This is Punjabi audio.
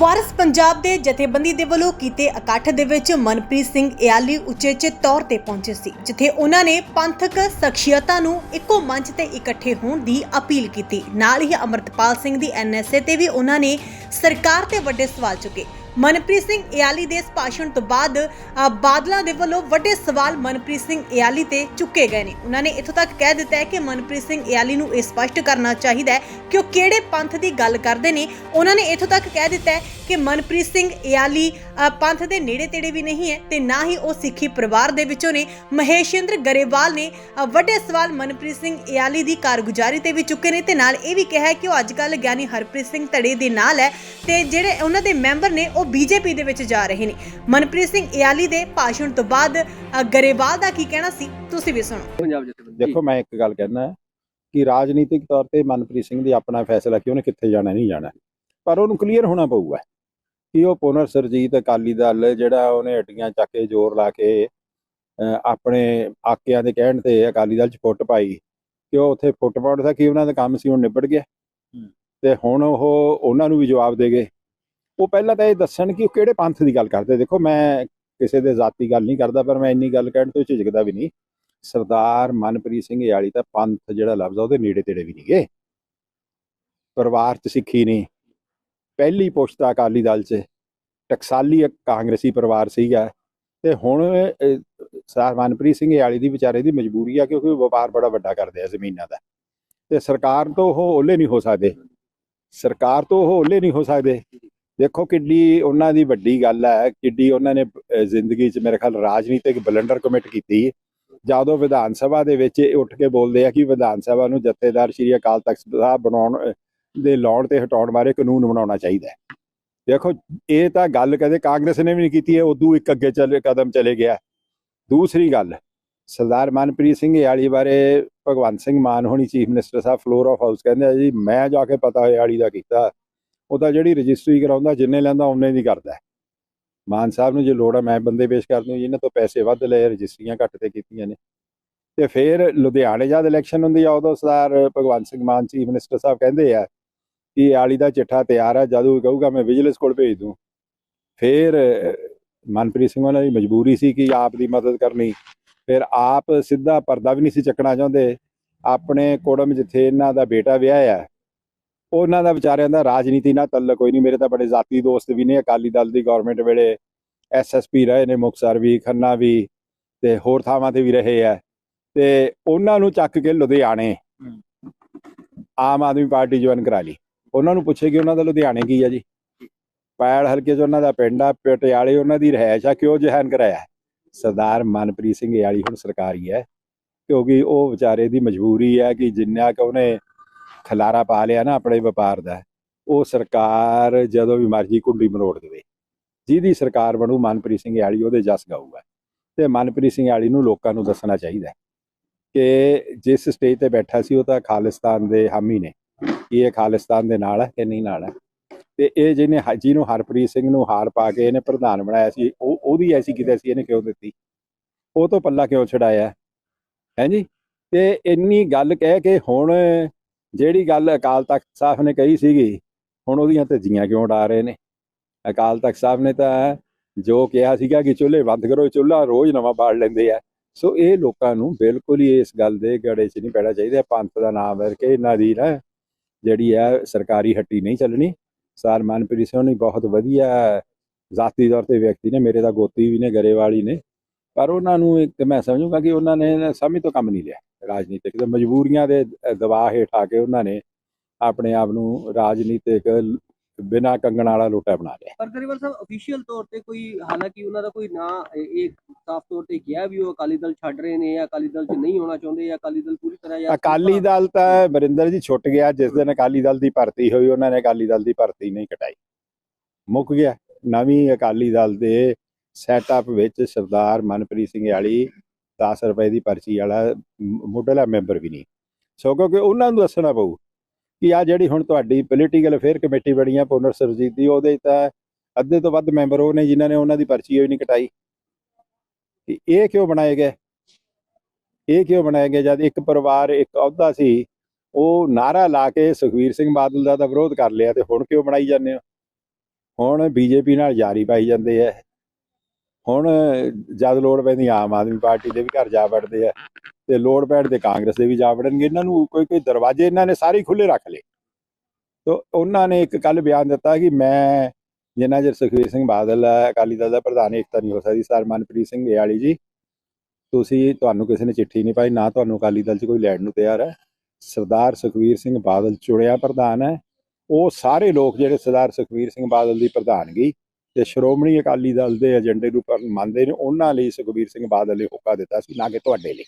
ਵਾਰਿਸ ਪੰਜਾਬ ਦੇ ਜਥੇਬੰਦੀ ਦੇ ਵੱਲੋਂ ਕੀਤੇ ਇਕੱਠ ਦੇ ਵਿੱਚ ਮਨਪ੍ਰੀਤ ਸਿੰਘ ਇਆਲੀ ਉਚੇਚੇ ਤੌਰ ਤੇ ਪਹੁੰਚੇ ਸੀ, ਜਿੱਥੇ ਉਹਨਾਂ ਨੇ ਪੰਥਕ ਸ਼ਖਸੀਅਤਾਂ ਨੂੰ ਇੱਕੋ ਮੰਚ ਤੇ ਇਕੱਠੇ ਹੋਣ ਦੀ ਅਪੀਲ ਕੀਤੀ। ਨਾਲ ਹੀ ਅਮਰਤਪਾਲ ਸਿੰਘ ਦੀ ਐਨਐਸਏ ਤੇ ਵੀ ਉਹਨਾਂ ਨੇ ਸਰਕਾਰ ਤੇ ਵੱਡੇ ਸਵਾਲ ਚੁੱਕੇ। ਮਨਪ੍ਰੀਤ ਸਿੰਘ ਇਆਲੀ ਦੇ ਇਸ ਭਾਸ਼ਣ ਤੋਂ ਬਾਅਦ ਅ, ਬਾਦਲਾਂ ਦੇ ਵੱਲੋਂ ਵੱਡੇ ਸਵਾਲ ਮਨਪ੍ਰੀਤ ਸਿੰਘ ਇਆਲੀ ਤੇ ਚੁੱਕੇ ਗਏ ਨੇ। ਉਹਨਾਂ ਨੇ ਇੱਥੋਂ ਤੱਕ ਕਹਿ ਦਿੱਤਾ ਹੈ ਕਿ ਮਨਪ੍ਰੀਤ ਸਿੰਘ ਇਆਲੀ ਨੂੰ ਇਹ ਸਪਸ਼ਟ ਕਰਨਾ ਚਾਹੀਦਾ ਹੈ ਕਿ ਉਹ ਕਿਹੜੇ ਪੰਥ ਦੀ ਗੱਲ ਕਰਦੇ ਨੇ। ਉਹਨਾਂ ਨੇ ਇੱਥੋਂ ਤੱਕ ਕਹਿ ਦਿੱਤਾ ਹੈ ਕਿ ਮਨਪ੍ਰੀਤ ਸਿੰਘ ਇਆਲੀ ਅ, ਪੰਥ ਦੇ ਨੇੜੇ ਤੇੜੇ ਵੀ ਨਹੀਂ ਹੈ ਤੇ ਨਾ ਹੀ ਉਹ ਸਿੱਖੀ ਪਰਿਵਾਰ ਦੇ ਵਿੱਚੋਂ ਨੇ। ਮਹੇਸ਼ਿੰਦਰ ਗਰੇਵਾਲ ਨੇ ਅ, ਵੱਡੇ ਸਵਾਲ ਮਨਪ੍ਰੀਤ ਸਿੰਘ ਇਆਲੀ ਦੀ ਕਾਰਗੁਜ਼ਾਰੀ ਤੇ ਵੀ ਚੁੱਕੇ ਨੇ ਤੇ ਨਾਲ ਇਹ ਵੀ ਕਿਹਾ ਹੈ ਕਿ ਉਹ ਅੱਜ ਕੱਲ੍ਹ ਗਿਆਨੀ ਹਰਪ੍ਰੀਤ ਸਿੰਘ ਧੜੇ ਦੇ ਨਾਲ ਹੈ ਤੇ ਜਿਹੜੇ ਉਹਨਾਂ ਦੇ ਮੈਂਬਰ ਨੇ ਉਹ ਬੀਜੇਪੀ ਦੇ ਵਿੱਚ ਜਾ ਰਹੇ ਨੇ। ਮਨਪ੍ਰੀਤ ਸਿੰਘ ਇਆਲੀ ਦੇ ਭਾਸ਼ਣ ਤੋਂ ਬਾਅਦ ਅ, ਗਰੇਵਾਲ ਦਾ ਕੀ ਕਹਿਣਾ ਸੀ? ਤੁਸੀਂ ਵੀ ਸੁਣੋ। ਪੰਜਾਬ ਜਥੇਬੰਦੀ ਦੇਖੋ ਮੈਂ ਇੱਕ ਗੱਲ ਕਹਿਣਾ ਹੈ ਕਿ ਰਾਜਨੀਤਿਕ ਤੌਰ ਤੇ ਮਨਪ੍ਰੀਤ ਸਿੰਘ ਦੀ ਆਪਣਾ ਫੈਸਲਾ ਕਿ ਉਹਨੇ ਕਿੱਥੇ ਜਾਣਾ ਨਹੀਂ ਜਾਣਾ। ਪਰ ਉਹਨੂੰ ਕਲੀਅਰ ਹੋਣਾ ਪਊਗਾ ਕਿ ਉਹ ਪੁਨਰ ਸਰਜੀਤ ਅਕਾਲੀ ਦਲ ਜਿਹੜਾ ਉਹਨੇ ਹੱਡੀਆਂ ਚੱਕ ਕੇ ਜ਼ੋਰ ਲਾ ਕੇ ਅਹ, ਆਪਣੇ ਆਕਿਆਂ ਦੇ ਕਹਿਣ ਤੇ ਅਕਾਲੀ ਦਲ ਚ ਫੁੱਟ ਪਾਈ ਕਿ ਉਹ ਉੱਥੇ ਫੁੱਟ ਪਾਉਣ ਦਾ ਕੀ ਉਹਨਾਂ ਦਾ ਕੰਮ ਸੀ ਹੁਣ ਨਿਬੜ ਗਿਆ। ਤੇ ਹੁਣ ਉਹ ਉਹਨਾਂ ਨੂੰ ਵੀ ਜਵਾਬ ਦੇ ਗਏ ਉਹ ਪਹਿਲਾਂ ਤਾਂ ਇਹ ਦੱਸਣ ਕਿ ਉਹ ਕਿਹੜੇ ਪੰਥ ਦੀ ਗੱਲ ਕਰਦੇ? ਦੇਖੋ, ਮੈਂ ਕਿਸੇ ਦੇ ਜ਼ਾਤੀ ਗੱਲ ਨਹੀਂ ਕਰਦਾ, ਪਰ ਮੈਂ ਇੰਨੀ ਗੱਲ ਕਹਿਣ ਤੋਂ ਝਿਜਕਦਾ ਵੀ ਨਹੀਂ। ਸਰਦਾਰ ਮਨਪ੍ਰੀਤ ਸਿੰਘ ਯਾਲੀ ਤਾਂ ਪੰਥ ਜਿਹੜਾ ਲਫ਼ਜ਼ ਆ, ਉਹਦੇ ਨੇੜੇ ਤੇੜੇ ਵੀ ਨਹੀਂ ਨਹੀਂਗੇ। ਪਰਿਵਾਰ ਚ ਸਿੱਖੀ ਨਹੀਂ। ਪਹਿਲੀ ਪੁਸ਼ਤਾ ਅਕਾਲੀ ਦਲ ਚ। ਟਕਸਾਲੀ ਕਾਂਗਰਸੀ ਪਰਿਵਾਰ ਸੀਗਾ। ਤੇ ਹੁਣ ਸਰਦਾਰ ਮਨਪ੍ਰੀਤ ਸਿੰਘ ਯਾਲੀ ਦੀ ਵਿਚਾਰੇ ਦੀ ਮਜਬੂਰੀ ਆ, ਕਿਉਂਕਿ ਵਪਾਰ ਬੜਾ ਵੱਡਾ ਕਰਦੇ ਆ ਜ਼ਮੀਨਾਂ ਦਾ। ਤੇ ਸਰਕਾਰ ਤੋਂ ਉਹ ਓਲੇ ਨਹੀਂ ਹੋ ਸਕਦੇ। ਸਰਕਾਰ ਤੋਂ ਉਹ ਓਲੇ ਨਹੀਂ ਹੋ ਸਕਦੇ। ਦੇਖੋ ਕਿੱਡੀ ਉਹਨਾਂ ਦੀ ਵੱਡੀ ਗੱਲ ਹੈ, ਕਿੱਡੀ ਉਹਨਾਂ ਨੇ ਜ਼ਿੰਦਗੀ 'ਚ ਮੇਰੇ ਖਿਆਲ ਰਾਜਨੀਤਿਕ ਬਲੰਡਰ ਕਮਿਟ ਕੀਤੀ। ਜਦੋਂ ਵਿਧਾਨ ਸਭਾ ਦੇ ਵਿੱਚ ਇਹ ਉੱਠ ਕੇ ਬੋਲਦੇ ਆ ਕਿ ਵਿਧਾਨ ਸਭਾ ਨੂੰ ਜਥੇਦਾਰ ਸ਼੍ਰੀ ਅਕਾਲ ਤਖਤ ਸਾਹਿਬ ਬਣਾਉਣ ਦੇ ਲਾਉਣ ਤੇ ਹਟਾਉਣ ਬਾਰੇ ਕਾਨੂੰਨ ਬਣਾਉਣਾ ਚਾਹੀਦਾ ਹੈ। ਦੇਖੋ, ਇਹ ਤਾਂ ਗੱਲ ਕਦੇ ਕਾਂਗਰਸ ਨੇ ਵੀ ਨਹੀਂ ਕੀਤੀ ਹੈ ਉਦੋਂ ਇੱਕ ਅੱਗੇ ਚੱਲ, ਕਦਮ ਚਲੇ ਗਿਆ। ਦੂਸਰੀ ਗੱਲ, ਸਰਦਾਰ ਮਨਪ੍ਰੀਤ ਸਿੰਘ ਯਾਲੀ ਬਾਰੇ ਭਗਵੰਤ ਸਿੰਘ ਮਾਨ ਹੋਣੀ ਚੀਫ ਮਿਨਿਸਟਰ ਸਾਹਿਬ ਫਲੋਰ ਆਫ ਹਾਊਸ ਕਹਿੰਦੇ ਆ ਜੀ, ਮੈਂ ਜਾ ਕੇ ਪਤਾ ਯਾਲੀ ਦਾ ਕੀਤਾ। ਉਹ ਤਾਂ ਜਿਹੜੀ ਰਜਿਸਟਰੀ ਕਰਾਉਂਦਾ ਜਿੰਨੇ ਲੈਂਦਾ ਉਹਨੇ ਨਹੀਂ ਕਰਦਾ। ਮਾਨ ਸਾਹਿਬ ਨੂੰ ਜੇ ਲੋੜ ਆ ਮੈਂ ਬੰਦੇ ਪੇਸ਼ ਕਰ ਦੂੰ ਇਹਨਾਂ ਤੋਂ ਪੈਸੇ ਵੱਧ ਲਏ ਰਜਿਸਟਰੀਆਂ ਘੱਟ ਤੇ ਕੀਤੀਆਂ ਨੇ। ਤੇ ਫਿਰ ਲੁਧਿਆਣੇ ਜਦ ਇਲੈਕਸ਼ਨ ਹੁੰਦੀ ਆ ਉਦੋਂ ਸਰਦਾਰ ਭਗਵੰਤ ਸਿੰਘ ਮਾਨ ਚੀਫ ਮਿਨਿਸਟਰ ਸਾਹਿਬ ਕਹਿੰਦੇ ਆ ਕਿ ਆਲੀ ਦਾ ਚਿੱਠਾ ਤਿਆਰ ਆ ਜਦੋਂ ਕਹੂਗਾ ਮੈਂ ਵਿਜੀਲੈਂਸ ਕੋਲ ਭੇਜ ਦੂੰ। ਫਿਰ ਮਨਪ੍ਰੀਤ ਸਿੰਘ ਉਹਨਾਂ ਦੀ ਮਜਬੂਰੀ ਸੀ ਕਿ ਆਪ ਦੀ ਮਦਦ ਕਰਨੀ। ਫਿਰ ਆਪ ਸਿੱਧਾ ਪਰਦਾ ਵੀ ਨਹੀਂ ਸੀ ਚੱਕਣਾ ਚਾਹੁੰਦੇ। ਆਪਣੇ ਕੋੜਮ ਜਿੱਥੇ ਇਹਨਾਂ ਦਾ ਬੇਟਾ ਵਿਆਹਿਆ ਹੈ, ਉਹਨਾਂ ਦਾ ਵਿਚਾਰਿਆਂ ਦਾ ਰਾਜਨੀਤੀ ਨਾਲ ਤਲਕ ਕੋਈ ਨਹੀਂ। ਮੇਰੇ ਤਾਂ ਬੜੇ ਜ਼ਾਤੀ ਦੋਸਤ ਵੀ ਨੇ। ਅਕਾਲੀ ਦਲ ਦੀ ਗਵਰਨਮੈਂਟ ਵੇਲੇ ਐਸਐਸਪੀ ਰਹੇ ਨੇ ਮੁਕਸਰ ਵੀ, ਖੰਨਾ ਵੀ ਤੇ ਹੋਰ ਥਾਵਾਂ ਤੇ ਵੀ ਰਹੇ ਆ। ਤੇ ਉਹਨਾਂ ਨੂੰ ਚੱਕ ਕੇ ਲੁਧਿਆਣੇ ਆਮ ਆਦਮੀ ਪਾਰਟੀ ਜੁਆਇਨ ਕਰਾ ਲਈ। ਉਹਨਾਂ ਨੂੰ ਪੁੱਛੇ ਕਿ ਉਹਨਾਂ ਦਾ ਲੁਧਿਆਣੇ ਕੀ ਆ ਜੀ? ਪੈੜ ਹਲਕੇ 'ਚ ਉਹਨਾਂ ਦਾ ਪਿੰਡ ਆ, ਪਟਿਆਲੇ ਉਹਨਾਂ ਦੀ ਰਹਿائش ਆ, ਕਿਉਂ ਜਹਾਨ ਕਰਾਇਆ? ਸਰਦਾਰ ਮਨਪ੍ਰੀਤ ਸਿੰਘ ਯਾਲੀ ਹੁਣ ਸਰਕਾਰੀ ਹੈ, ਕਿਉਂਕਿ ਉਹ ਵਿਚਾਰੇ ਦੀ ਮਜਬੂਰੀ ਹੈ ਕਿ ਜਿੰਨਾ ਕਿ ਉਹਨੇ ਖਲਾਰਾ ਪਾ ਲਿਆ ਨਾ ਆਪਣੇ ਵਪਾਰ ਦਾ, ਉਹ ਸਰਕਾਰ ਜਦੋਂ ਵੀ ਮਰਜ਼ੀ ਕੁੰਡੀ ਮਰੋੜ ਦੇਵੇ, ਜਿਹਦੀ ਸਰਕਾਰ ਬਣੂ ਮਨਪ੍ਰੀਤ ਸਿੰਘ ਯਾਲੀ, ਉਹਦੇ ਜਸ ਗਾਊਗਾ। ਤੇ ਮਨਪ੍ਰੀਤ ਸਿੰਘ ਯਾਲੀ ਨੂੰ ਲੋਕਾਂ ਨੂੰ ਦੱਸਣਾ ਚਾਹੀਦਾ ਕਿ ਜਿਸ ਸਟੇਜ ਤੇ ਬੈਠਾ ਸੀ, ਉਹ ਤਾਂ ਖਾਲਿਸਤਾਨ ਦੇ ਹਾਮੀ ਨੇ, ਕਿ ਇਹ ਖਾਲਿਸਤਾਨ ਦੇ ਨਾਲ ਹੈ ਕਿ ਨਹੀਂ ਨਾਲ ਹੈ। ਤੇ ਇਹ ਜਿਹਨੇ ਹ- ਜਿਹਨੂੰ ਹਰਪ੍ਰੀਤ ਸਿੰਘ ਨੂੰ ਹਾਰ ਪਾ ਕੇ ਇਹਨੇ ਪ੍ਰਧਾਨ ਬਣਾਇਆ ਸੀ, ਉਹ, ਉਹਦੀ ਐਸੀ ਕਿਤੇ ਸੀ, ਇਹਨੇ ਕਿਉਂ ਦਿੱਤੀ? ਉਹ ਤੋਂ ਪੱਲਾ ਕਿਉਂ ਛਡਾਇਆ? ਹੈ ਜੀ? ਤੇ ਇੰਨੀ ਗੱਲ ਕਹਿ ਕੇ ਹੁਣ ਜਿਹੜੀ ਗੱਲ ਅਕਾਲ ਤਖਤ ਸਾਹਿਬ ਨੇ ਕਹੀ ਸੀਗੀ, ਹੁਣ ਉਹਦੀਆਂ ਧੱਜੀਆਂ ਕਿਉਂ ਉਡਾ ਰਹੇ ਨੇ? ਅਕਾਲ ਤਖਤ ਸਾਹਿਬ ਨੇ ਤਾਂ ਜੋ ਕਿਹਾ ਸੀਗਾ ਕਿ ਚੁੱਲ੍ਹੇ ਬੰਦ ਕਰੋ, ਚੁੱਲ੍ਹਾ ਰੋਜ਼ ਨਵਾਂ ਬਾੜ ਲੈਂਦੇ ਆ। ਸੋ ਇਹ ਲੋਕਾਂ ਨੂੰ ਬਿਲਕੁਲ ਹੀ ਇਸ ਗੱਲ ਦੇ ਗੜੇ 'ਚ ਨਹੀਂ ਪੈਣਾ ਚਾਹੀਦਾ। ਪੰਥ ਦਾ ਨਾਮ ਕੇ ਇਹਨਾਂ ਦੀ ਨਾ ਜਿਹੜੀ ਹੈ ਸਰਕਾਰੀ ਹੱਟੀ ਨਹੀਂ ਚੱਲਣੀ। ਸਰ ਮਨਪ੍ਰੀਤ ਸਿੰਘ ਨੇ ਬਹੁਤ ਵਧੀਆ ਜ਼ਾਤੀ ਤੌਰ ਤੇ ਵਿਅਕਤੀ ਨੇ, ਮੇਰੇ ਤਾਂ ਗੋਤੀ ਵੀ ਨੇ, ਗਰੇਵਾਲੀ ਨੇ। ਪਰ ਉਹਨਾਂ ਨੂੰ ਇੱਕ ਮੈਂ ਸਮਝੂਗਾ ਕਿ ਉਹਨਾਂ ਨੇ ਸਮਝ ਤੋਂ ਕੰਮ ਨਹੀਂ ਲਿਆ। ਰਾਜਨੀਤਿਕ ਤੇ ਮਜਬੂਰੀਆਂ ਦੇ ਦਬਾਅ ਹੇਠ ਆ ਕੇ ਉਹਨਾਂ ਨੇ ਆਪਣੇ ਆਪ ਨੂੰ ਰਾਜਨੀਤਿਕ ਬਿਨਾਂ ਕੰਗਣ ਵਾਲਾ ਲੋਟਾ ਬਣਾ ਲਿਆ। ਪਰ ਗਰੇਵਾਲ ਸਾਹਿਬ ਅਫੀਸ਼ੀਅਲ ਤੌਰ ਤੇ ਕੋਈ ਹਾਲਾਂਕਿ ਉਹਨਾਂ ਦਾ ਕੋਈ ਨਾਂ ਇਹ ਸਾਫ਼ ਤੌਰ ਤੇ ਕਿਹਾ ਵੀ ਉਹ ਅਕਾਲੀ ਦਲ ਛੱਡ ਰਹੇ ਨੇ ਜਾਂ ਅਕਾਲੀ ਦਲ 'ਚ ਨਹੀਂ ਹੋਣਾ ਚਾਹੁੰਦੇ ਜਾਂ ਅਕਾਲੀ ਦਲ ਪੂਰੀ ਤਰ੍ਹਾਂ ਜਾਂ ਅਕਾਲੀ ਦਲ ਤਾਂ ਬਰਿੰਦਰ ਜੀ ਛੁੱਟ ਗਿਆ ਜਿਸ ਦਿਨ ਅਕਾਲੀ ਦਲ ਦੀ ਭਰਤੀ ਹੋਈ ਉਹਨਾਂ ਨੇ ਅਕਾਲੀ ਦਲ ਦੀ ਭਰਤੀ ਨਹੀਂ ਕਟਾਈ। ਮੁੱਕ ਗਿਆ। ਨਵੀਂ ਅਕਾਲੀ ਦਲ ਦੇ ਸੈਟਅਪ ਵਿੱਚ ਸਰਦਾਰ ਮਨਪ੍ਰੀਤ ਸਿੰਘ ਵਾਲੀ 10 ਰੁਪਏ ਦੀ ਪਰਚੀ ਵਾਲਾ ਮ- ਮੁੱਢਲਾ ਮੈਂਬਰ ਵੀ ਨਹੀਂ। ਸੋ ਕਿਉਂਕਿ ਉਹਨਾਂ ਨੂੰ ਦੱਸਣਾ ਪਊ ਕਿ ਆ ਜਿਹੜੀ ਹੁਣ ਤੁਹਾਡੀ ਪੋਲੀਟੀਕਲ ਅਫੇਅਰ ਕਮੇਟੀ ਬਣੀ ਆ ਪੁਨਰ ਸਰਜੀਤ ਦੀ, ਉਹਦੇ 'ਚ ਤਾਂ ਅੱਧੇ ਤੋਂ ਵੱਧ ਮੈਂਬਰ ਉਹ ਨੇ ਜਿਨ੍ਹਾਂ ਨੇ ਉਹਨਾਂ ਦੀ ਪਰਚੀ ਹੋਈ ਨਹੀਂ ਕਟਾਈ। ਤੇ ਇਹ ਕਿਉਂ ਬਣਾਏ ਗਏ? ਇਹ ਕਿਉਂ ਬਣਾਏ ਗਏ? ਜਦ ਇੱਕ ਪਰਿਵਾਰ ਇੱਕ ਅਹੁਦਾ ਸੀ, ਉਹ ਨਾਰਾ ਲਾ ਕੇ ਸੁਖਵੀਰ ਸਿੰਘ ਬਾਦਲ ਦਾ ਤਾਂ ਵਿਰੋਧ ਕਰ ਲਿਆ ਤੇ ਹੁਣ ਕਿਉਂ ਬਣਾਈ ਜਾਂਦੇ ਹੋ? ਹੁਣ ਬੀਜੇਪੀ ਨਾਲ ਯਾਰੀ ਪਾਈ ਜਾਂਦੇ ਆ। ਹੁਣ ਜਦ ਲੋੜ ਪੈਂਦੀ ਆਮ ਆਦਮੀ ਪਾਰਟੀ ਦੇ ਵੀ ਘਰ ਜਾ ਵੜਦੇ ਆ ਤੇ ਲੋੜ ਪੈਣ ਤੇ ਕਾਂਗਰਸ ਦੇ ਵੀ ਜਾ ਵੜਨਗੇ। ਇਹਨਾਂ ਨੂੰ ਕੋਈ ਕੋਈ ਦਰਵਾਜ਼ੇ ਇਹਨਾਂ ਨੇ ਸਾਰੇ ਖੁੱਲੇ ਰੱਖ ਲਏ। ਤੋ ਉਹਨਾਂ ਨੇ ਇੱਕ ਕੱਲ ਬਿਆਨ ਦਿੱਤਾ ਕਿ ਮੈਂ ਜਿੰਨਾ ਚਿਰ ਸੁਖਬੀਰ ਸਿੰਘ ਬਾਦਲ ਅਕਾਲੀ ਦਲ ਦਾ ਪ੍ਰਧਾਨ, ਏਕਤਾ ਨਹੀਂ ਹੋ ਸਕਦੀ, ਸਰ ਮਨਪ੍ਰੀਤ ਸਿੰਘ ਏਆਲੀ ਜੀ, ਤੁਸੀਂ ਤੁਹਾਨੂੰ ਕਿਸੇ ਨੇ ਚਿੱਠੀ ਨਹੀਂ ਪਾਈ, ਨਾ ਤੁਹਾਨੂੰ ਅਕਾਲੀ ਦਲ 'ਚ ਕੋਈ ਲੈਣ ਨੂੰ ਤਿਆਰ ਹੈ। ਸਰਦਾਰ ਸੁਖਬੀਰ ਸਿੰਘ ਬਾਦਲ ਚੁਣਿਆ ਪ੍ਰਧਾਨ ਹੈ। ਉਹ ਸਾਰੇ ਲੋਕ ਜਿਹੜੇ ਸਰਦਾਰ ਸੁਖਬੀਰ ਸਿੰਘ ਬਾਦਲ ਦੀ ਪ੍ਰਧਾਨਗੀ ਤੇ ਸ਼੍ਰੋਮਣੀ ਅਕਾਲੀ ਦਲ ਦੇ ਏਜੰਡੇ ਨੂੰ ਪਰ ਮੰਨਦੇ ਨੇ, ਉਹਨਾਂ ਲਈ ਸੁਖਬੀਰ ਸਿੰਘ ਬਾਦਲ ਨੇ ਹੋਕਾ ਦਿੱਤਾ ਸੀ, ਨਾ ਕਿ ਤੁਹਾਡੇ ਲਈ।